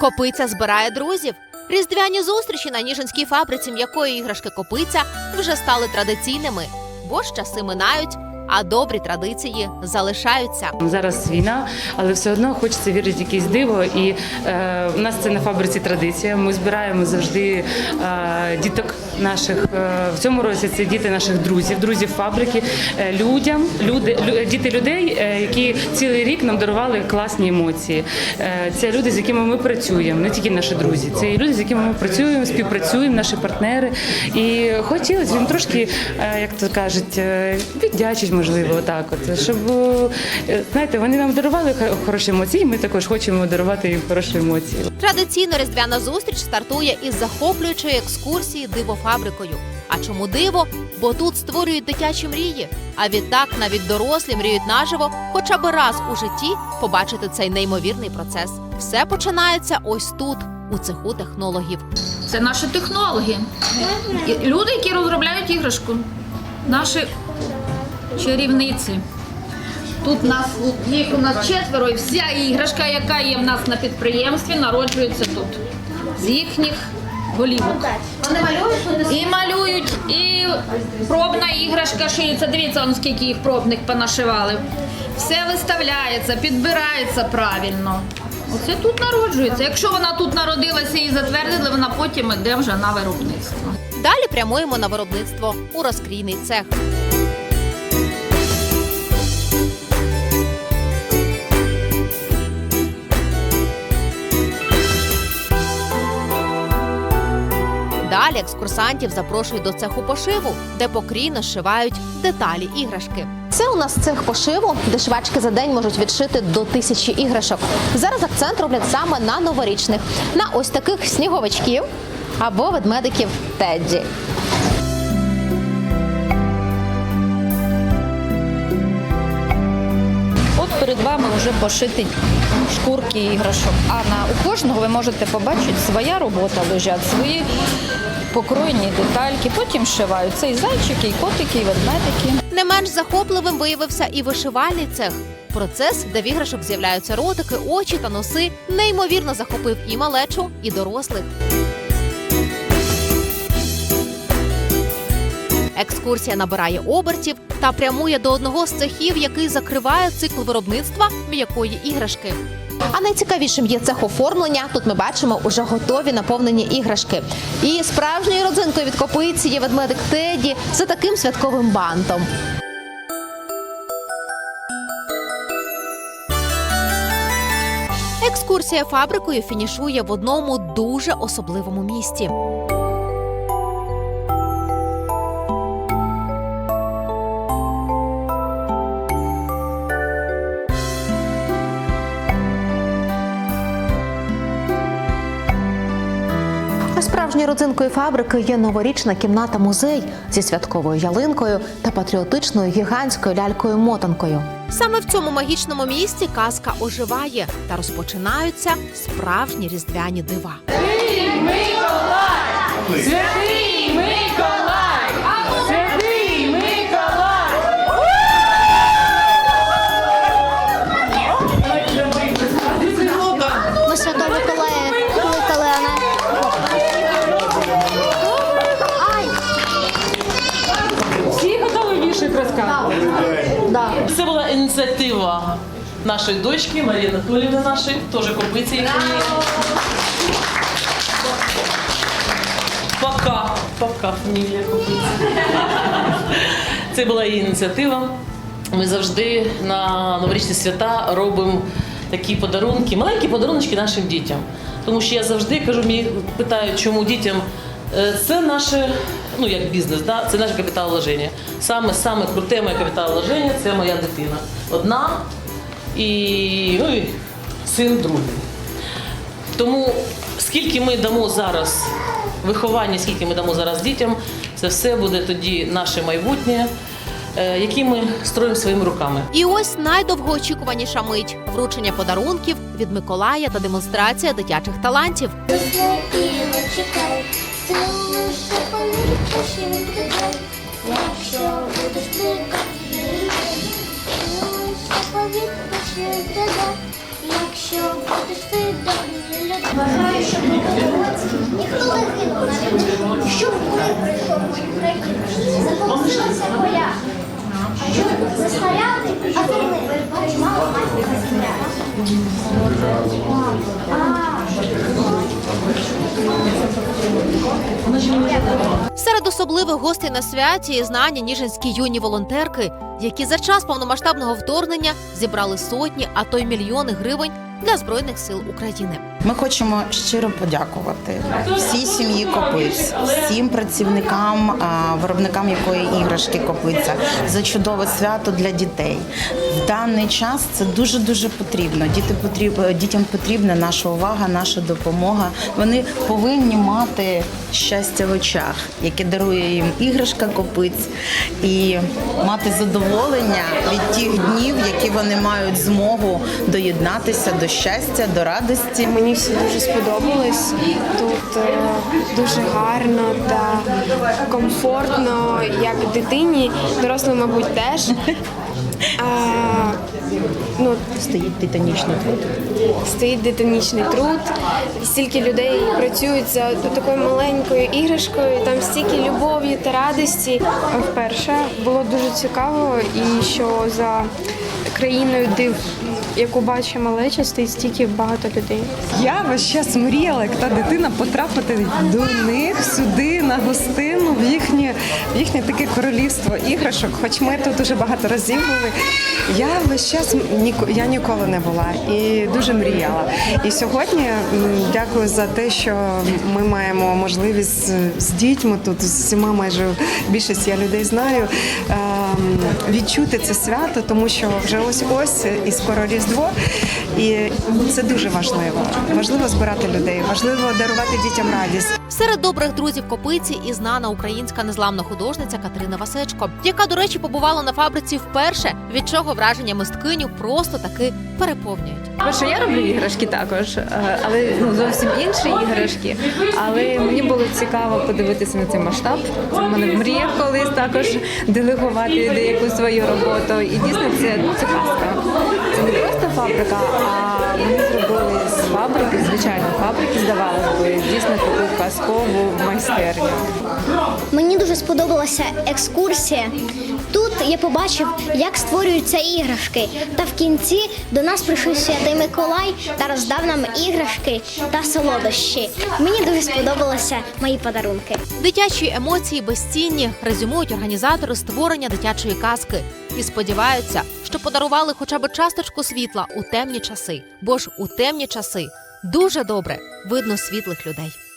Копиця збирає друзів. Різдвяні зустрічі на Ніжинській фабриці м'якої іграшки Копиця вже стали традиційними, бо ж часи минають, а добрі традиції залишаються. Зараз війна, але все одно хочеться вірити в якесь диво. І е, в нас це на фабриці традиція. Ми збираємо завжди е, діток наших. Е, в цьому році це діти наших друзів, друзів фабрики, е, людям, люди, лю- діти людей, е, які цілий рік нам дарували класні емоції. Е, це люди, з якими ми працюємо, не тільки наші друзі, це і люди, з якими ми працюємо, співпрацюємо, наші партнери. І хотілося їм трошки, е, як то кажуть, е, віддячить, можливо, так. От, щоб е, знаєте, вони нам дарували хо- хороші емоції. Ми також хочемо дарувати їм хороші емоції. Традиційно різдвяна зустріч стартує із захоплюючої екскурсії дивофабрикою. А чому диво? Бо тут створюють дитячі мрії. А відтак навіть дорослі мріють наживо, хоча б раз у житті побачити цей неймовірний процес. Все починається ось тут, у цеху технологів. Це наші технологи. Люди, які розробляють іграшку. Наші чарівниці. Тут нас їх у нас четверо, і вся іграшка, яка є в нас на підприємстві, народжується тут. З їхніх голівок. Вони малюють І малюють, і пробна іграшка шиється. Дивіться, он скільки їх пробних понашивали. Все виставляється, підбирається правильно. Оце тут народжується. Якщо вона тут народилася і затвердили, вона потім іде вже на виробництво. Далі прямуємо на виробництво у розкрійний цех. Далі екскурсантів запрошують до цеху пошиву, де покрійно зшивають деталі іграшки. Це у нас цех пошиву, де швачки за день можуть відшити до тисячі іграшок. Зараз акцент роблять саме на новорічних, на ось таких сніговичків або ведмедиків Тедді. От перед вами вже пошиті шкурки іграшок. А на у кожного ви можете побачити своя робота лежать, свої покроєні детальки. Потім шивають. Це і зайчики, і котики, і ведмедики. Не менш захопливим виявився і вишивальний цех. Процес, де в іграшок з'являються ротики, очі та носи, неймовірно захопив і малечу, і дорослих. Екскурсія набирає обертів та прямує до одного з цехів, який закриває цикл виробництва м'якої іграшки. А найцікавішим є цех оформлення. Тут ми бачимо уже готові наповнені іграшки. І справжньою родзинкою від копиці є ведмедик Теді за таким святковим бантом. Екскурсія фабрикою фінішує в одному дуже особливому місті. А Справжньою родзинкою фабрики є новорічна кімната музей зі святковою ялинкою та патріотичною гігантською лялькою-мотанкою. Саме в цьому магічному місці казка оживає та розпочинаються справжні різдвяні дива. Ми ініціатива нашої дочки Марії Анатоліївни нашої, теж копиці. Пока, пока фамілія копиці. Це була її ініціатива. Ми завжди на новорічні свята робимо такі подарунки, маленькі подарунки нашим дітям. Тому що я завжди кажу, мені питають, чому дітям Е, це наше, ну як бізнес, да? це наше капіталовложення. Саме саме круте моє капіталовложення це моя дитина. Одна і, ну, і син другий. Тому скільки ми дамо зараз виховання, скільки ми дамо зараз дітям, це все буде тоді наше майбутнє, е, яке ми строїмо своїми руками. І ось найдовгоочікуваніша мить вручення подарунків від Миколая та демонстрація дитячих талантів. Це лише повірка, що. Якщо будеш прикати, лише повірка, що відгадай. Якщо будеш ти добрий людей. ніхто не гинув на війні, щоб прийшов в Україну, заполосилися поля, щоб снаряди, а зерни приймала матір земля. Серед особливих гостей на святі знані ніжинські юні волонтерки, які за час повномасштабного вторгнення зібрали сотні, а то й мільйони гривень для збройних сил України. Ми хочемо щиро подякувати всій сім'ї Копиць, всім працівникам, виробникам якої іграшки Копиця за чудове свято для дітей. В даний час це дуже дуже потрібно. Діти потріб, дітям потрібна наша увага, наша допомога. Вони повинні мати щастя в очах, яке дарує їм іграшка Копиць, і мати задоволення від тих днів, які вони мають змогу доєднатися до щастя, до радості. Мені все дуже сподобалось. Тут е, дуже гарно та комфортно, як дитині, дорослим, мабуть, теж. А, ну, Стоїть титанічний труд. стоїть дитинічний труд, стільки людей працюють за такою маленькою іграшкою, там стільки любові та радості. Вперше було дуже цікаво, і що за країною див, яку бачить малеча, стоїть стільки багато людей. Я весь час мріяла, як та дитина потрапити до них сюди на гостину в їхнє, в їхнє таке королівство іграшок. Хоч ми тут дуже багато разів були. Я весь час ніко- я ніколи не була і дуже мріяла. І сьогодні дякую за те, що ми маємо можливість з- дітьми тут з всіма майже більшість я людей знаю. ем, Відчути це свято, тому що вже ось ось і скоро Різдво, і це дуже важливо. Важливо збирати людей, важливо дарувати дітям радість. Серед добрих друзів копиці і знана українська незламна художниця Катерина Васечко, яка, до речі, побувала на фабриці вперше, від чого враження мисткиню просто таки переповнюють. Перше, я роблю іграшки також, е, але ну зовсім інші іграшки. Але мені було цікаво подивитися на цей масштаб. Це в мене в мріях колись також делегувати деяку свою роботу. І дійсно це, це казка. Це не просто фабрика, а вони зробили з фабрики, звичайної фабрики, здавалося б, дійсно таку казкову майстерню. Мені дуже сподобалася екскурсія. Тут я побачив, як створюються іграшки. Та в кінці до нас прийшов святий Миколай та роздав нам іграшки та солодощі. Мені дуже сподобалися мої подарунки. Дитячі емоції безцінні, резюмують організатори створення дитячої казки і сподіваються, що подарували хоча б часточку світла у темні часи, бо ж у темні часи дуже добре видно світлих людей.